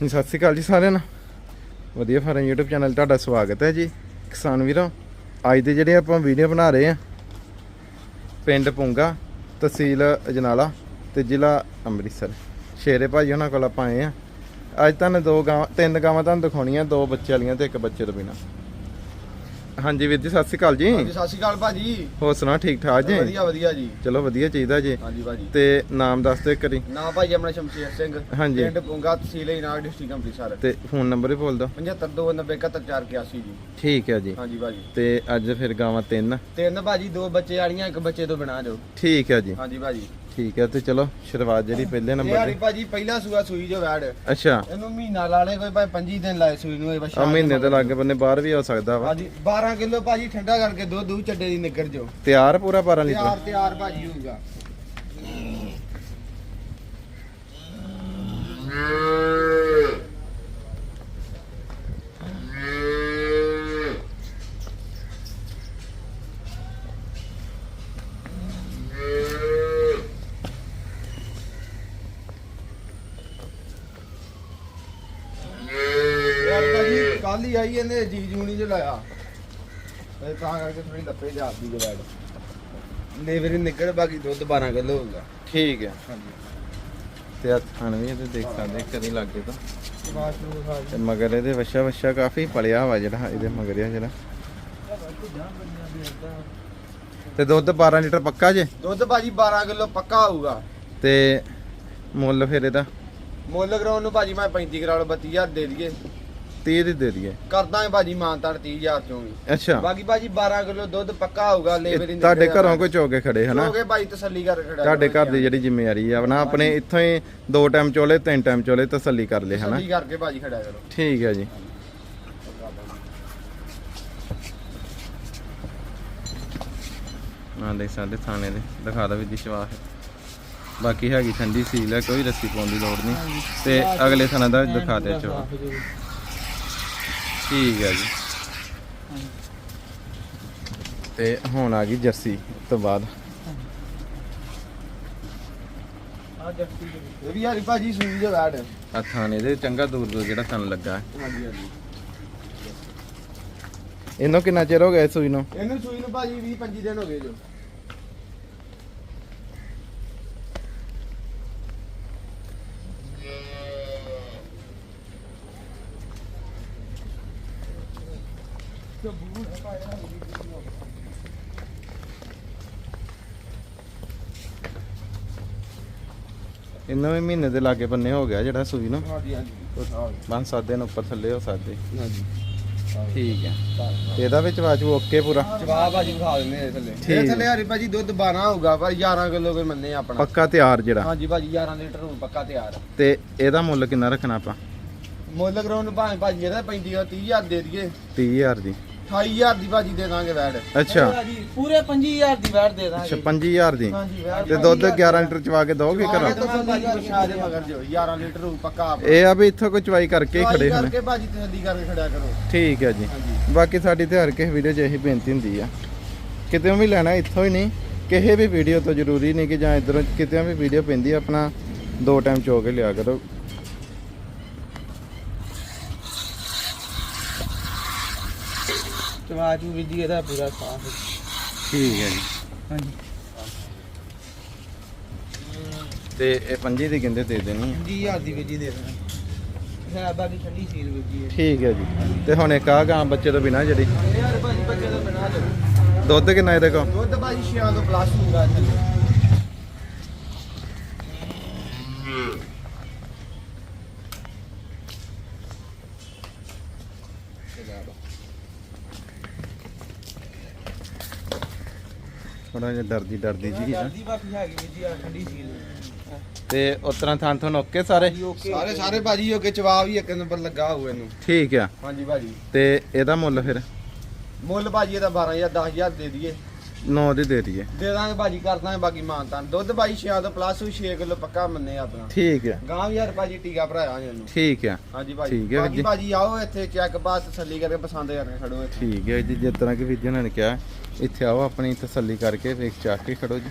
ਜੀ, ਸਤਿ ਸ਼੍ਰੀ ਅਕਾਲ ਜੀ ਸਾਰਿਆਂ ਨੂੰ। ਵਧੀਆ ਫਾਰਮ YouTube ਚੈਨਲ ਤੁਹਾਡਾ ਸਵਾਗਤ ਹੈ ਜੀ। ਕਿਸਾਨ ਵੀਰੋ ਅੱਜ ਦੇ ਜਿਹੜੇ ਆਪਾਂ ਵੀਡੀਓ ਬਣਾ ਰਹੇ ਆ ਪਿੰਡ ਪੁੰਗਾ ਤਹਿਸੀਲ ਅਜਨਾਲਾ ਤੇ ਜ਼ਿਲ੍ਹਾ ਅੰਮ੍ਰਿਤਸਰ। ਸ਼ੇਰੇ ਭਾਜੀ ਉਹਨਾਂ ਕੋਲ ਆਪਾਂ ਆਏ ਆ ਅੱਜ ਤੁਹਾਨੂੰ ਦੋ ਗਾਵਾਂ ਤਿੰਨ ਗਾਵਾਂ ਤੁਹਾਨੂੰ ਦਿਖਾਉਣੀਆਂ ਦੋ ਬੱਚੇ ਵਾਲੀਆਂ ਤੇ ਇੱਕ ਬੱਚੇ ਤੋਂ ਬਿਨਾ। ਹਾਂਜੀ ਵੀਰ ਜੀ ਸਤਿ ਸ਼੍ਰੀ ਅਕਾਲ ਜੀ। ਹਾਂਜੀ ਸਤਿ ਸ਼੍ਰੀ ਅਕਾਲ ਭਾਜੀ। ਹੋਰ ਸੁਣਾ ਠੀਕ ਠਾਕ ਜੀ? ਵਧੀਆ ਵਧੀਆ ਜੀ। ਚਲੋ ਵਧੀਆ ਚਾਹੀਦਾ ਜੀ। ਹਾਂਜੀ ਭਾਜੀ। ਤੇ ਨਾਮ ਦੱਸ ਦਿਓ ਇੱਕ ਵਾਰੀ। ਨਾ ਭਾਜੀ ਆਪਣਾ ਸ਼ਮਸ਼ੇਰ ਸਿੰਘ। ਹਾਂਜੀ। ਪਿੰਡ ਪੁੰਗਾ ਤਹਿਸੀਲ ਇਨਾਰ ਡਿਸਟ੍ਰਿਕਟ ਅੰਮ੍ਰਿਤਸਰ। ਤੇ ਫੋਨ ਨੰਬਰ ਵੀ ਬੋਲ ਦਿਓ। 7529717481 ਜੀ। ਠੀਕ ਹੈ ਜੀ। ਹਾਂਜੀ ਭਾਜੀ। ਤੇ ਅੱਜ ਫਿਰ ਗਾਵਾਂ ਤਿੰਨ। ਤਿੰਨ ਭਾਜੀ ਦੋ ਬੱਚੇ ਵਾਲੀਆਂ ਇੱਕ ਬੱਚੇ ਤੋਂ ਬਿਨਾ ਜੋ। ਠੀਕ ਹੈ ਜੀ। ਹਾਂਜੀ ਭਾਜੀ। ਠੀਕ ਹੈ ਤੇ ਚਲੋ ਸ਼ੁਰੂਆਤ ਜਿਹੜੀ ਪਹਿਲੇ ਇਹ ਨੰਬਰ ਹਾਰੀ ਤੇ ਭਾਜੀ ਪਹਿਲਾ ਸੂਆ ਸੂਈ ਜੋ ਵੈੜ। ਅੱਛਾ। ਇਹਨੂੰ ਮਹੀਨਾ ਲਾ ਲੇ ਕੋਈ ਭਾਈ 25 ਦਿਨ ਲਾਏ ਸੂਈ ਨੂੰ ਇਹ ਆ ਮਹੀਨੇ ਦੇ ਲਾਗੇ ਬੰਨੇ ਬਾਹਰ ਵੀ ਹੋ ਸਕਦਾ ਵਾ। ਹਾਂਜੀ 12 ਕਿਲੋ ਭਾਜੀ ਠੰਡਾ ਕਰਕੇ ਦੁੱਧ ਦੂ ਚੱਡੇ ਦੀ ਨਿਕਰ ਜੋ। ਤਿਆਰ ਪੂਰਾ 12 ਲੀਟਰ? ਤਿਆਰ ਤਿਆਰ ਭਾਜੀ ਹੋਊਗਾ ਯਾਰ ਭਾਜੀ ਕੱਲ ਹੀ ਆਈ ਇਹਨੇ ਜੀ ਜੂਣੀ ਚ ਲਾਇਆ ਇਹ ਤਾਂ ਕਰਕੇ ਥੋੜੀ ਲੱਪੇ ਜਾਂਦੀ ਜੋ ਬੈਡ ਲੇਵਰ ਨਿਕਲ ਬਾਕੀ ਦੁੱਧ 12 ਕਿਲੋ ਹੋਊਗਾ। ਠੀਕ ਹੈ। ਹਾਂਜੀ। ਤੇ ਆ ਥਣ ਵੀ ਇਹਦੇ ਦੇਖ ਸਕਦੇ ਕਦੀ ਲੱਗੇ ਤਾਂ। ਤੇ ਮਗਰ ਇਹਦੇ ਵਛਾ ਵਛਾ ਕਾਫੀ ਪਲਿਆ ਵਾ ਜਿਹੜਾ ਇਹਦੇ ਮਗਰਿਆ ਜਿਹੜਾ। ਤੇ ਦੁੱਧ 12 ਲੀਟਰ ਪੱਕਾ ਜੇ? ਦੁੱਧ ਭਾਜੀ 12 ਕਿਲੋ ਪੱਕਾ ਹੋਊਗਾ। ਤੇ ਮੁੱਲ ਫਿਰ ਇਹਦਾ? ਮੁੱਲ ਕਰਾਉਣ ਨੂੰ ਭਾਜੀ ਮੈਂ 35 ਕਰਾਉ 32000 ਦੇ ਦਈਏ। 30 ਦੀ ਦੇ ਦਈਏ। ਕਰਦਾ ਭਾਜੀ ਮਾਨਤਾਨ 30000 ਚੋਂ ਵੀ। ਅੱਛਾ। ਬਾਕੀ ਭਾਜੀ 12 ਕਿਲੋ ਦੁੱਧ ਪੱਕਾ ਹੋਊਗਾ ਲੇਬਰ ਇਹ ਤੁਹਾਡੇ ਘਰੋਂ ਕੋਈ ਚੋਕੇ ਖੜੇ ਹਨਾ? ਹੋਗੇ ਭਾਜੀ ਤਸੱਲੀ ਕਰ ਖੜਾ ਤੁਹਾਡੇ ਘਰ ਦੀ ਜਿਹੜੀ ਜ਼ਿੰਮੇਵਾਰੀ ਆ ਨਾ ਆਪਣੇ ਇੱਥੋਂ ਹੀ ਦੋ ਟਾਈਮ ਚੋਲੇ ਤਿੰਨ ਟਾਈਮ ਚੋਲੇ ਤਸੱਲੀ ਕਰ ਲਏ ਹਨਾ? ਤਸੱਲੀ ਕਰਕੇ ਭਾਜੀ ਖੜਾ ਕਰੋ। ਠੀਕ ਹੈ ਜੀ। ਆ ਦੇਖ ਸਕਦੇ ਥਾਣੇ ਦੇ ਦਿਖਾ ਦਾ ਵੀ ਵਿਸ਼ਵਾਸ ਬਾਕੀ ਹੈਗੀ ਠੰਡੀ ਸੀਲ ਹੈ ਕੋਈ ਰੱਸੀ ਪਾਉਣ ਦੀ ਲੋੜ ਨਹੀਂ। ਤੇ ਅਗਲੇ ਥਾਣਾ ਦਾ ਦਿਖਾ ਦੇ ਚੋ ਠੀਕ ਹੈ ਜੀ। ਤੇ ਹੁਣ ਆ ਗਈ ਜਰਸੀ ਉਸ ਤੋਂ ਬਾਅਦ। ਇਹ ਵੀ ਯਾਰੀ ਭਾਜੀ ਸੂਈ ਜੋ ਬੈਡ ਆ ਥਾਣੇ ਦੇ ਚੰਗਾ ਦੂਰ ਦੂਰ ਜਿਹੜਾ ਥਣ ਲੱਗਾ। ਹੈ। ਹਾਂਜੀ ਹਾਂਜੀ। ਇਹਨੂੰ ਕਿੰਨਾ ਚਿਰ ਹੋ ਗਿਆ ਇਸ ਸੂਈ ਨੂੰ? ਇਹਨੂੰ ਸੂਈ ਨੂੰ ਭਾਜੀ 20 25 ਦਿਨ ਹੋ ਗਏ ਜੋ। ਇਹਨੂੰ ਵੀ ਮਹੀਨੇ ਦੇ ਲਾਗੇ ਬੰਨੇ ਹੋ ਗਿਆ ਜਿਹੜਾ ਸੂਈ ਨੂੰ? ਹਾਂਜੀ ਹਾਂਜੀ। ਪੰਜ ਸੱਤ ਦਿਨ ਉੱਪਰ ਥੱਲੇ ਹੋ ਸਕਦੇ। ਹਾਂਜੀ। ਠੀਕ ਹੈ ਤੇ ਇਹਦਾ ਵਿੱਚ ਵਾਜੂ ਓਕੇ ਪੂਰਾ? ਜਵਾਬ ਭਾਜੀ ਵਿਖਾ ਦਿੰਦੇ ਆ ਇਹ ਥੱਲੇ। ਇਹ ਥੱਲੇ ਹਰੀ ਭਾਜੀ ਦੁੱਧ 12 ਹੋਊਗਾ ਪਰ 11 ਕਿਲੋ ਕੋਈ ਮੰਨੇ ਆਪਣਾ। ਪੱਕਾ ਤਿਆਰ ਜਿਹੜਾ? ਹਾਂਜੀ ਭਾਜੀ 11 ਲੀਟਰ ਹੁਣ ਪੱਕਾ ਤਿਆਰ। ਆ। ਤੇ ਇਹਦਾ ਮੁੱਲ ਕਿੰਨਾ ਰੱਖਣਾ ਆਪਾਂ? ਮੁੱਲ ਕਰਾਉਣ ਨੂੰ ਭਾਵੇਂ ਭਾਜੀ ਇਹਦਾ 35 30000 ਦੇ ਦਈਏ। 30000 ਦੀ। 28000 ਦੀ ਭਾਜੀ ਦੇ ਦਾਂਗੇ ਵੈੜ। ਅੱਛਾ। ਹਾਂਜੀ ਪੂਰੇ 25000 ਦੀ ਵੈਟ ਦੇ ਦਾਂਗੇ। 25000 ਦੀ। ਹਾਂਜੀ ਵੈੜ ਤੇ ਦੁੱਧ 11 ਲੀਟਰ ਚਵਾ ਕੇ ਦੋਗੇ ਘਰੋਂ? ਭਾਜੀ ਮਗਰ ਜੋ 11 ਲੀਟਰ ਹੋਊ ਪੱਕਾ ਆਪਣਾ। ਇਹ ਆ ਵੀ ਇੱਥੋਂ ਕੋਈ ਚਵਾਈ ਕਰਕੇ ਖੜੇ ਹਨ ਕਰਕੇ ਭਾਜੀ ਤਸੱਲੀ ਕਰਕੇ ਖੜਿਆ ਕਰੋ। ਠੀਕ ਹੈ ਜੀ। ਬਾਕੀ ਸਾਡੀ ਤੇ ਹਰ ਕਿਸੇ ਵੀਡੀਓ 'ਚ ਇਹੀ ਬੇਨਤੀ ਹੁੰਦੀ ਆ। ਕਿਤੇ ਵੀ ਲੈਣਾ ਇੱਥੋਂ ਹੀ ਨਹੀਂ। ਕਿਸੇ ਵੀ ਵੀਡੀਓ ਤੋਂ ਜ਼ਰੂਰੀ ਨਹੀਂ ਕਿ ਜਾਂ ਇਧਰੋਂ ਕਿਤੇ ਵੀ ਵੀਡੀਓ ਪੈਂਦੀ ਆਪਣਾ ਦੋ ਟਾਈਮ ਚੋ ਕੇ ਲਿਆ ਕਰੋ। ਚਵਾਜੂ ਵੀ ਜੀ ਇਹਦਾ ਪੂਰਾ ਸਾਫ਼ ਹੈ ਠੀਕ ਹੈ ਜੀ। ਹਾਂਜੀ। ਤੇ ਇਹ ਪੰਜੀ ਦੀ ਕਹਿੰਦੇ ਦੇ ਦੇਣੀ ਆ 20000 ਦੀ ਵੀ ਜੀ ਦੇ ਦਾਂਗੇ ਹੈ ਬਾਕੀ ਠੰਡੀ ਸੀਲ ਵੀ ਜੀ ਠੀਕ ਹੈ ਜੀ। ਤੇ ਹੁਣ ਇੱਕ ਆ ਗਾਂ ਬੱਚੇ ਤੋਂ ਬਿਨਾ ਜਿਹੜੀ? ਯਾਰ ਭਾਜੀ ਬੱਚੇ ਤੋਂ ਬਣਾ ਦੋ। ਦੁੱਧ ਕਿੰਨਾ ਇਹਦੇ ਕੋਲ? ਦੁੱਧ ਭਾਜੀ 6 ਤੋਂ ਪਲੱਸ ਹੋਊਗਾ ਥੱਲੇ ਥੋੜਾ ਜਿਹਾ ਡਰਦੀ ਡਰਦੀ ਜੀ ਆ ਜਲਦੀ ਬਾਕੀ ਹੈਗੀ ਵੀ ਜੀ ਆ ਠੰਡੀ ਸੀਲ ਤੇ ਉਸ ਤਰ੍ਹਾਂ ਥਾਂ ਥਾਂ ਓਕੇ ਸਾਰੇ? ਓਕੇ। ਸਾਰੇ ਸਾਰੇ ਭਾਜੀ ਹੋ ਕੇ ਜਵਾਬ ਹੀ ਇੱਕ ਨੰਬਰ ਲੱਗਾ ਹੋਊ ਇਹਨੂੰ। ਠੀਕ ਆ। ਹਾਂਜੀ ਭਾਜੀ। ਤੇ ਇਹਦਾ ਮੁੱਲ ਫਿਰ? ਮੁੱਲ ਭਾਜੀ ਇਹਦਾ 12000 10000 ਦੇ ਦਈਏ। 9 ਦੀ ਦੇ ਦਈਏ। ਦੇ ਦਾਂਗੇ ਭਾਜੀ ਕਰ ਦਾਂਗੇ ਬਾਕੀ ਮਾਨਤਾਨ ਦੁੱਧ ਭਾਜੀ 6 ਤੋਂ ਪਲੱਸ 6 ਕਿਲੋ ਪੱਕਾ ਮੰਨੇ ਆਪਣਾ। ਠੀਕ ਆ। ਗਾਂ ਵੀ ਯਾਰ ਭਾਜੀ ਟੀਕਾ ਭਰਾਇਆ ਇਹਨੂੰ। ਠੀਕ ਆ। ਹਾਂਜੀ ਭਾਜੀ। ਠੀਕ ਹੈ ਬਾਕੀ। ਭਾਜੀ ਆਓ ਇੱਥੇ ਚੈੱਕ ਬਾਸ ਤਸੱਲੀ ਕਰਕੇ ਪਸੰਦ ਕਰਕੇ ਖੜੋ ਇੱਥੇ। ਠੀਕ ਹੈ ਜੀ ਜਿਸ ਤਰ੍ਹਾਂ ਕਿ ਵੀਰ ਜੀ ਉਹਨਾਂ ਨੇ ਕਿਹਾ ਇੱਥੇ ਆਓ ਆਪਣੀ ਤਸੱਲੀ ਕਰਕੇ ਵੇਖ ਚਾਕ ਕੇ ਖੜੋ ਜੀ।